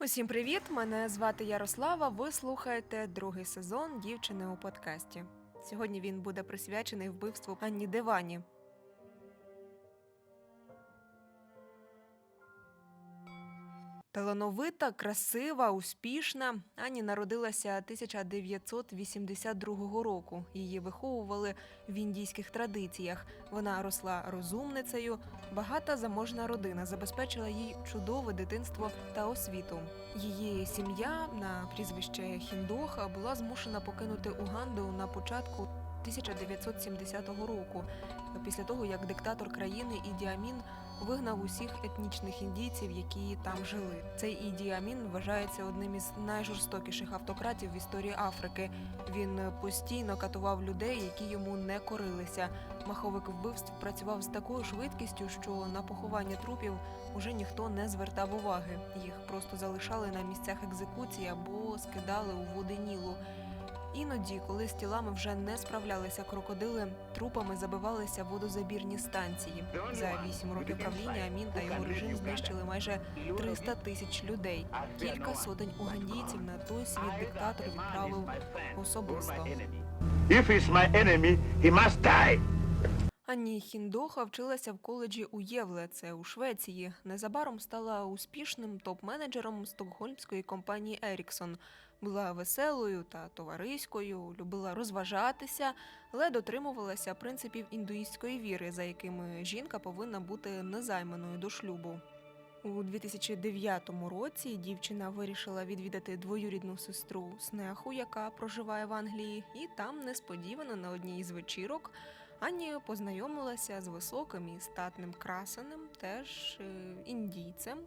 Усім привіт! Мене звати Ярослава. Ви слухаєте другий сезон дівчини у подкасті. Сьогодні він буде присвячений вбивству Анні Девані. Талановита, красива, успішна. Ані народилася 1982 року. Її виховували в індійських традиціях. Вона росла розумницею. Багата заможна родина забезпечила їй чудове дитинство та освіту. Її сім'я на прізвище Хіндоха була змушена покинути Уганду на початку 1970 року, після того як диктатор країни Іді Амін вигнав усіх етнічних індійців, які там жили. Цей Іді Амін вважається одним із найжорстокіших автократів в історії Африки. Він постійно катував людей, які йому не корилися. Маховик вбивств працював з такою швидкістю, що на поховання трупів уже ніхто не звертав уваги. Їх просто залишали на місцях екзекуції або скидали у води Нілу. Іноді, коли з тілами вже не справлялися крокодили, трупами забивалися водозабірні станції. За вісім років правління Амін та його режим знищили майже 300 тисяч людей. Кілька сотень угандійців на той світ диктатор відправив особисто. If he's my enemy, he must die. Ані Хіндоха вчилася в коледжі у Євле, це у Швеції. Незабаром стала успішним топ-менеджером стокгольмської компанії Еріксон. Була веселою та товариською, любила розважатися, але дотримувалася принципів індуїстської віри, за якими жінка повинна бути незайманою до шлюбу. У 2009 році дівчина вирішила відвідати двоюрідну сестру Снеху, яка проживає в Англії, і там несподівано на одній із вечірок Ані познайомилася з високим і статним красеним, теж е, індійцем.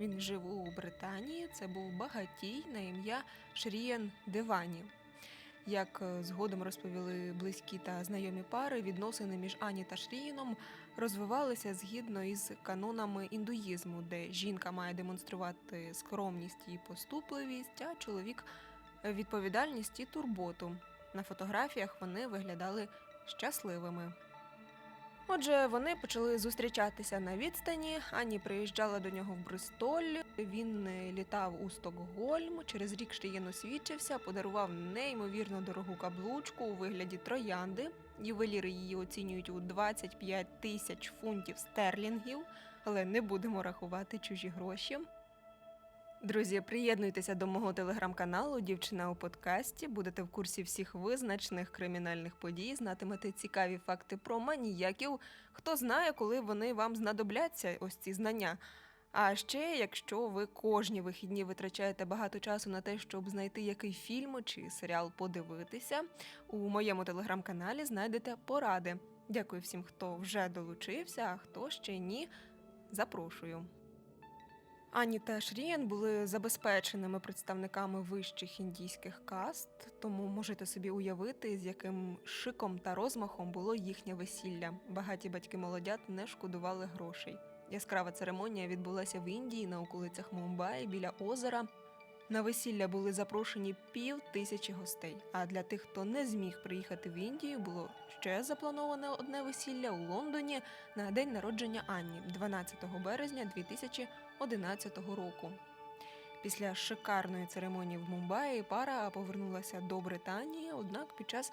Він жив у Британії. Це був багатій на ім'я Шрієн Девані. Як е, згодом розповіли близькі та знайомі пари, відносини між Ані та Шрієном розвивалися згідно із канонами індуїзму, де жінка має демонструвати скромність і поступливість, а чоловік відповідальність і турботу. На фотографіях вони виглядали щасливими. Отже, вони почали зустрічатися на відстані. Ані приїжджала до нього в Бристоль. Він е, літав у Стокгольм. Через рік Шрієн освічився, подарував неймовірно дорогу каблучку у вигляді троянди. Ювеліри її оцінюють у 25 тисяч фунтів стерлінгів, але не будемо рахувати чужі гроші. Друзі, приєднуйтеся до мого телеграм-каналу Дівчина у подкасті. Будете в курсі всіх визначних кримінальних подій, знатимете цікаві факти про маніяків. Хто знає, коли вони вам знадобляться, ось ці знання. А ще, якщо ви кожні вихідні витрачаєте багато часу на те, щоб знайти який фільм чи серіал подивитися, у моєму телеграм-каналі знайдете поради. Дякую всім, хто вже долучився, а хто ще ні. Запрошую. Ані та Шрієн були забезпеченими представниками вищих індійських каст, тому можете собі уявити, з яким шиком та розмахом було їхнє весілля. Багаті батьки молодят не шкодували грошей. Яскрава церемонія відбулася в Індії на околицях Мумбаї біля озера. На весілля були запрошені пів тисячі гостей. А для тих, хто не зміг приїхати в Індію, було ще заплановане одне весілля у Лондоні на день народження Анні, 12 березня 2011 року. Після шикарної церемонії в Мумбаї пара повернулася до Британії, однак під час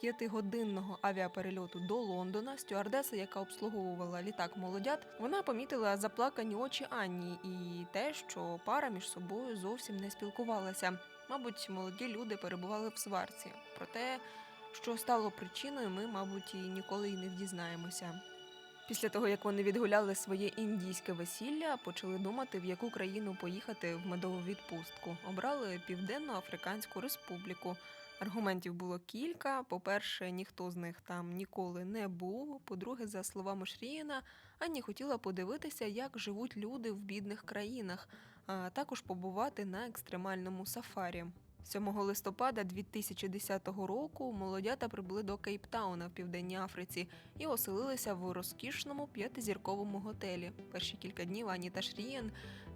п'ятигодинного авіаперельоту до Лондона стюардеса, яка обслуговувала літак молодят, вона помітила заплакані очі Анні і те, що пара між собою зовсім не спілкувалася. Мабуть, молоді люди перебували в сварці. Проте, що стало причиною, ми, мабуть, і ніколи й не дізнаємося. Після того, як вони відгуляли своє індійське весілля, почали думати, в яку країну поїхати в медову відпустку. Обрали Південно Африканську Республіку. Аргументів було кілька. По-перше, ніхто з них там ніколи не був. По-друге, за словами Шрієна, Анні хотіла подивитися, як живуть люди в бідних країнах, а також побувати на екстремальному сафарі. 7 листопада 2010 року молодята прибули до Кейптауна в Південній Африці і оселилися в розкішному п'ятизірковому готелі. Перші кілька днів Ані та Шрієн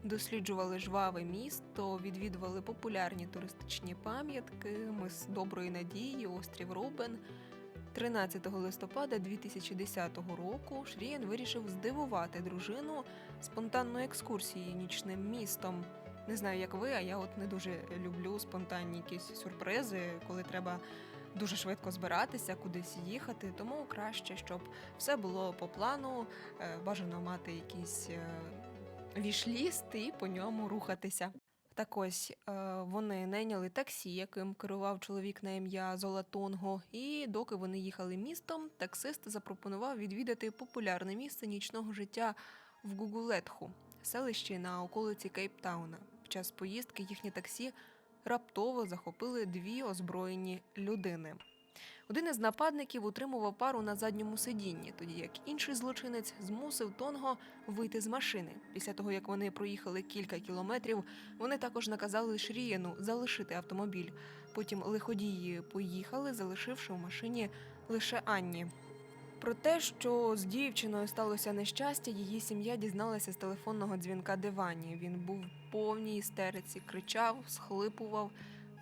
досліджували жваве місто, відвідували популярні туристичні пам'ятки, мис Доброї Надії, острів Робен. 13 листопада 2010 року Шрієн вирішив здивувати дружину спонтанною екскурсією нічним містом. Не знаю, як ви, а я от не дуже люблю спонтанні якісь сюрпризи, коли треба дуже швидко збиратися, кудись їхати. Тому краще, щоб все було по плану, е, бажано мати якийсь е, вішліст і по ньому рухатися. Так ось е, вони найняли таксі, яким керував чоловік на ім'я Золатонго. І доки вони їхали містом, таксист запропонував відвідати популярне місце нічного життя в Гугулетху, селищі на околиці Кейптауна. Під час поїздки їхнє таксі раптово захопили дві озброєні людини. Один із нападників утримував пару на задньому сидінні, тоді як інший злочинець змусив Тонго вийти з машини. Після того, як вони проїхали кілька кілометрів, вони також наказали Шрієну залишити автомобіль. Потім лиходії поїхали, залишивши в машині лише Анні. Про те, що з дівчиною сталося нещастя, її сім'я дізналася з телефонного дзвінка Дивані. Він був в повній істериці, кричав, схлипував.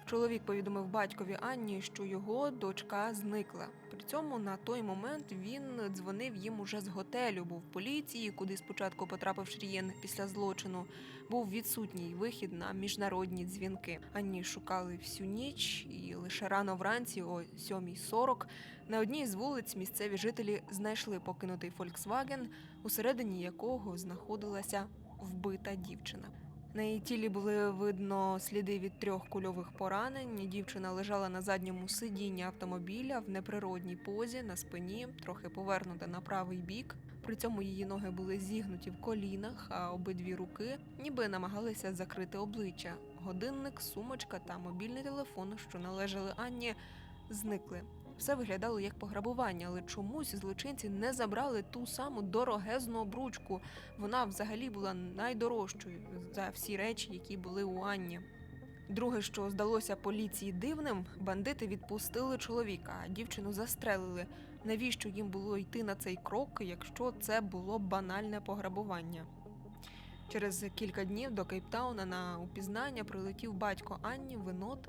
Чоловік повідомив батькові Анні, що його дочка зникла. При цьому на той момент він дзвонив їм уже з готелю, був в поліції, куди спочатку потрапив Шрієн після злочину. Був відсутній вихід на міжнародні дзвінки. Анні шукали всю ніч, і лише рано вранці, о 7.40, на одній з вулиць місцеві жителі знайшли покинутий Фольксваген, усередині якого знаходилася вбита дівчина. На її тілі були видно сліди від трьох кульових поранень. Дівчина лежала на задньому сидінні автомобіля в неприродній позі на спині, трохи повернута на правий бік. При цьому її ноги були зігнуті в колінах, а обидві руки ніби намагалися закрити обличчя. Годинник, сумочка та мобільний телефон, що належали Анні, зникли. Все виглядало як пограбування, але чомусь злочинці не забрали ту саму дорогезну обручку. Вона взагалі була найдорожчою за всі речі, які були у Анні. Друге, що здалося поліції дивним, бандити відпустили чоловіка, а дівчину застрелили. Навіщо їм було йти на цей крок, якщо це було банальне пограбування? Через кілька днів до Кейптауна на упізнання прилетів батько Анні Винот.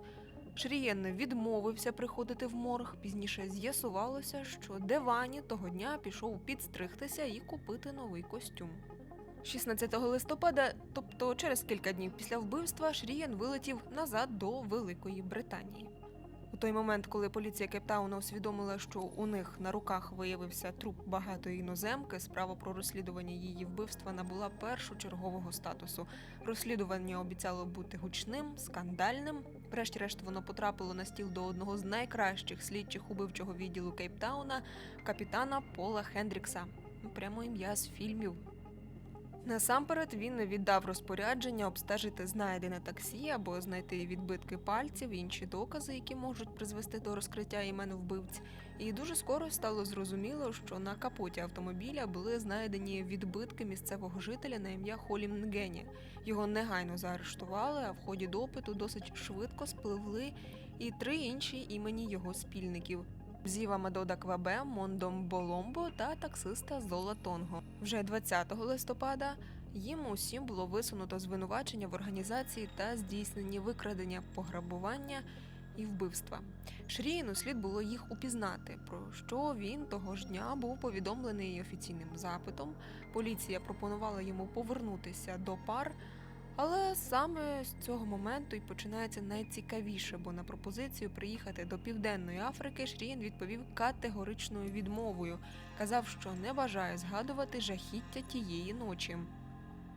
Шрієн відмовився приходити в морг. Пізніше з'ясувалося, що Девані того дня пішов підстригтися і купити новий костюм. 16 листопада, тобто через кілька днів після вбивства, Шрієн вилетів назад до Великої Британії. У той момент, коли поліція Кейптауна усвідомила, що у них на руках виявився труп багатої іноземки, справа про розслідування її вбивства набула першочергового статусу. Розслідування обіцяло бути гучним, скандальним. Врешті-решт воно потрапило на стіл до одного з найкращих слідчих убивчого відділу Кейптауна, капітана Пола Хендрікса. Прямо ім'я з фільмів. Насамперед він віддав розпорядження обстежити знайдене таксі або знайти відбитки пальців інші докази, які можуть призвести до розкриття імен вбивць. І дуже скоро стало зрозуміло, що на капоті автомобіля були знайдені відбитки місцевого жителя на ім'я Холім Нгені. Його негайно заарештували, а в ході допиту досить швидко спливли і три інші імені його спільників. Зіва Мадода Квабе, Мондом Боломбо та таксиста Зола Тонго. Вже 20 листопада їм усім було висунуто звинувачення в організації та здійсненні викрадення, пограбування і вбивства. Шріїну слід було їх упізнати, про що він того ж дня був повідомлений офіційним запитом. Поліція пропонувала йому повернутися до пар. Але саме з цього моменту і починається найцікавіше, бо на пропозицію приїхати до Південної Африки Шрієн відповів категоричною відмовою. Казав, що не бажає згадувати жахіття тієї ночі.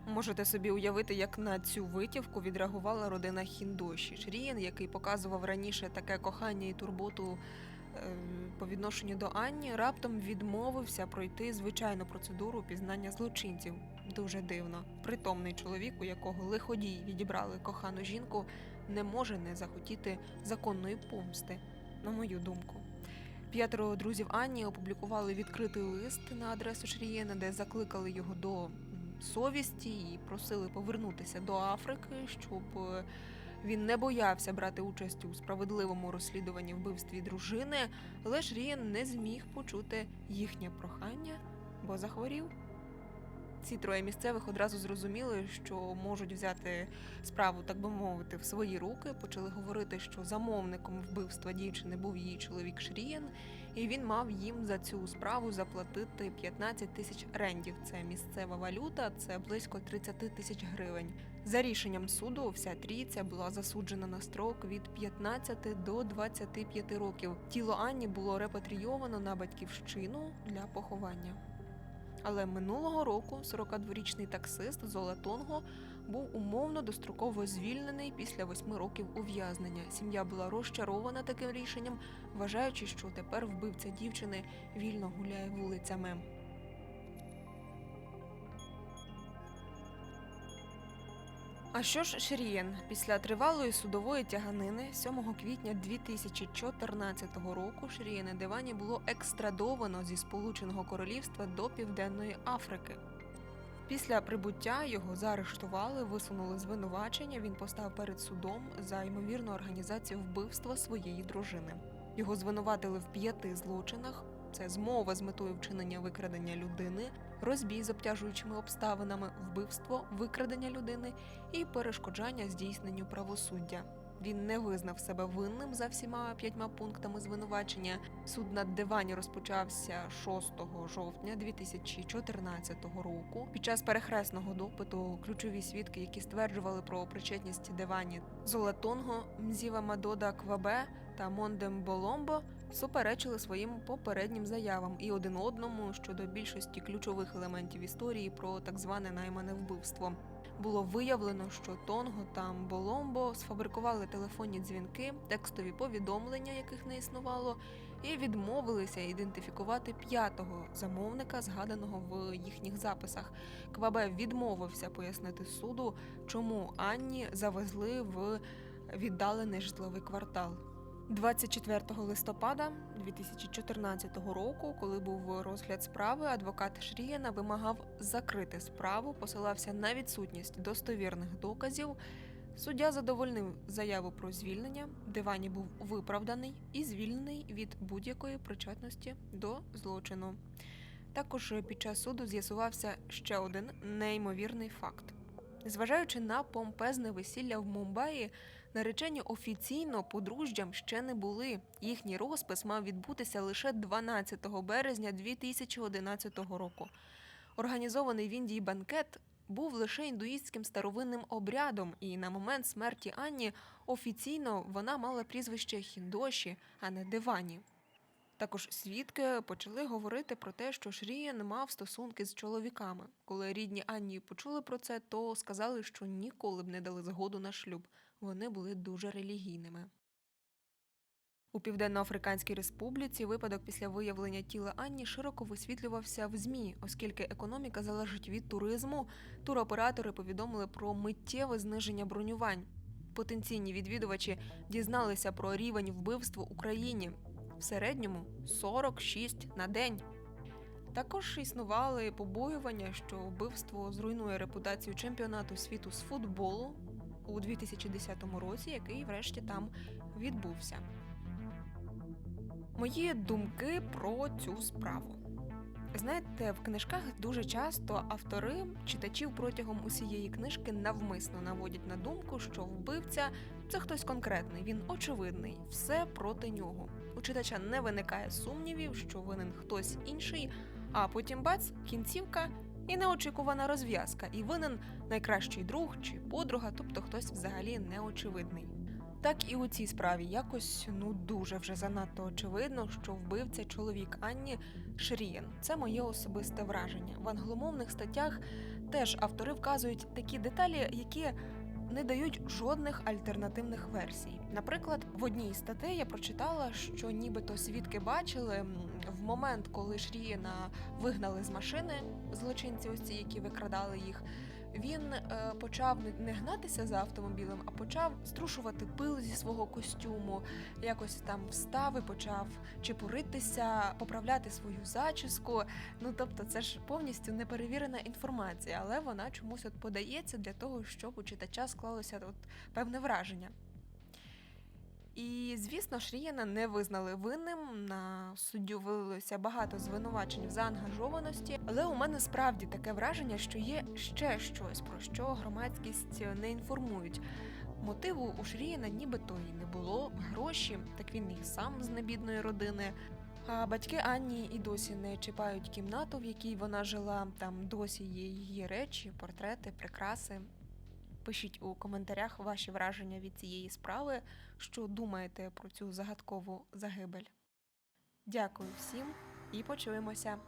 Можете собі уявити, як на цю витівку відреагувала родина Хіндоші. Шрієн, який показував раніше таке кохання і турботу по відношенню до Анні, раптом відмовився пройти звичайну процедуру пізнання злочинців. Дуже дивно. Притомний чоловік, у якого лиходії відібрали кохану жінку, не може не захотіти законної помсти, на мою думку. П'ятеро друзів Анні опублікували відкритий лист на адресу Шрієна, де закликали його до совісті і просили повернутися до Африки, щоб е, він не боявся брати участь у справедливому розслідуванні вбивстві дружини, але Шрієн не зміг почути їхнє прохання, бо захворів. Ці троє місцевих одразу зрозуміли, що можуть взяти справу, так би мовити, в свої руки. Почали говорити, що замовником вбивства дівчини був її чоловік Шрієн, і він мав їм за цю справу заплатити 15 тисяч рендів. Це місцева валюта, це близько 30 тисяч гривень. За рішенням суду, вся трійця була засуджена на строк від 15 до 25 років. Тіло Анні було репатрійовано на батьківщину для поховання. Але минулого року 42-річний таксист Золотонго був умовно достроково звільнений після восьми років ув'язнення. Сім'я була розчарована таким рішенням, вважаючи, що тепер вбивця дівчини вільно гуляє вулицями. А що ж Шрієн? Після тривалої судової тяганини 7 квітня 2014 року Шрієне Девані було екстрадовано зі Сполученого Королівства до Південної Африки. Після прибуття його заарештували, висунули звинувачення. Він постав перед судом за ймовірну організацію вбивства своєї дружини. Його звинуватили в п'яти злочинах: це змова з метою вчинення викрадення людини, розбій з обтяжуючими обставинами, вбивство, викрадення людини і перешкоджання здійсненню правосуддя. Він не визнав себе винним за всіма п'ятьма пунктами звинувачення. Суд над Девані розпочався 6 жовтня 2014 року. Під час перехресного допиту ключові свідки, які стверджували про причетність Девані Золотонго, Мзіва Мадода Квабе та Мондем Боломбо, суперечили своїм попереднім заявам і один одному щодо більшості ключових елементів історії про так зване наймане вбивство. Було виявлено, що Тонго та Боломбо сфабрикували телефонні дзвінки, текстові повідомлення, яких не існувало, і відмовилися ідентифікувати п'ятого замовника, згаданого в їхніх записах. Квабе відмовився пояснити суду, чому Анні завезли в віддалений житловий квартал. 24 листопада 2014 року, коли був розгляд справи, адвокат Шрієна вимагав закрити справу, посилався на відсутність достовірних доказів. Суддя задовольнив заяву про звільнення. Дивані був виправданий і звільнений від будь-якої причетності до злочину. Також під час суду з'ясувався ще один неймовірний факт. Зважаючи на помпезне весілля в Мумбаї, наречені офіційно подружжям ще не були. Їхній розпис мав відбутися лише 12 березня 2011 року. Організований в Індії банкет був лише індуїстським старовинним обрядом, і на момент смерті Анні офіційно вона мала прізвище Хіндоші, а не Девані. Також свідки почали говорити про те, що Шріян мав стосунки з чоловіками. Коли рідні Анні почули про це, то сказали, що ніколи б не дали згоду на шлюб. Вони були дуже релігійними. У Південно-Африканській Республіці випадок після виявлення тіла Анні широко висвітлювався в ЗМІ, оскільки економіка залежить від туризму. Туроператори повідомили про миттєве зниження бронювань. Потенційні відвідувачі дізналися про рівень вбивств в Україні в середньому 46 на день. Також існували побоювання, що вбивство зруйнує репутацію чемпіонату світу з футболу у 2010 році, який врешті там відбувся. Мої думки про цю справу. Знаєте, в книжках дуже часто автори читачів протягом усієї книжки навмисно наводять на думку, що вбивця це хтось конкретний, він очевидний, все проти нього. У читача не виникає сумнівів, що винен хтось інший, а потім бац, кінцівка і неочікувана розв'язка, і винен найкращий друг чи подруга, тобто хтось взагалі неочевидний. Так і у цій справі якось ну дуже вже занадто очевидно, що вбивця чоловік Анні Шрієн. Це моє особисте враження. В англомовних статтях теж автори вказують такі деталі, які не дають жодних альтернативних версій. Наприклад, в одній статей я прочитала, що нібито свідки бачили в момент, коли Шрієна вигнали з машини злочинці, ось ці, які викрадали їх. Він е, почав не- гнатися за автомобілем, а почав струшувати пил зі свого костюму, якось там встав і почав чепуритися, поправляти свою зачіску. Ну тобто, це ж повністю неперевірена інформація, але вона чомусь от подається для того, щоб у читача склалося от певне враження. І звісно, Шріяна не визнали винним. На суддю вилилося багато звинувачень в заангажованості. Але у мене справді таке враження, що є ще щось, про що громадськість не інформують. Мотиву у Шріяна нібито і не було. Гроші, так він і сам з небідної родини. А батьки Анні і досі не чіпають кімнату, в якій вона жила. Там досі є її речі, портрети, прикраси. Напишіть у коментарях ваші враження від цієї справи, що думаєте про цю загадкову загибель. Дякую всім і почуємося.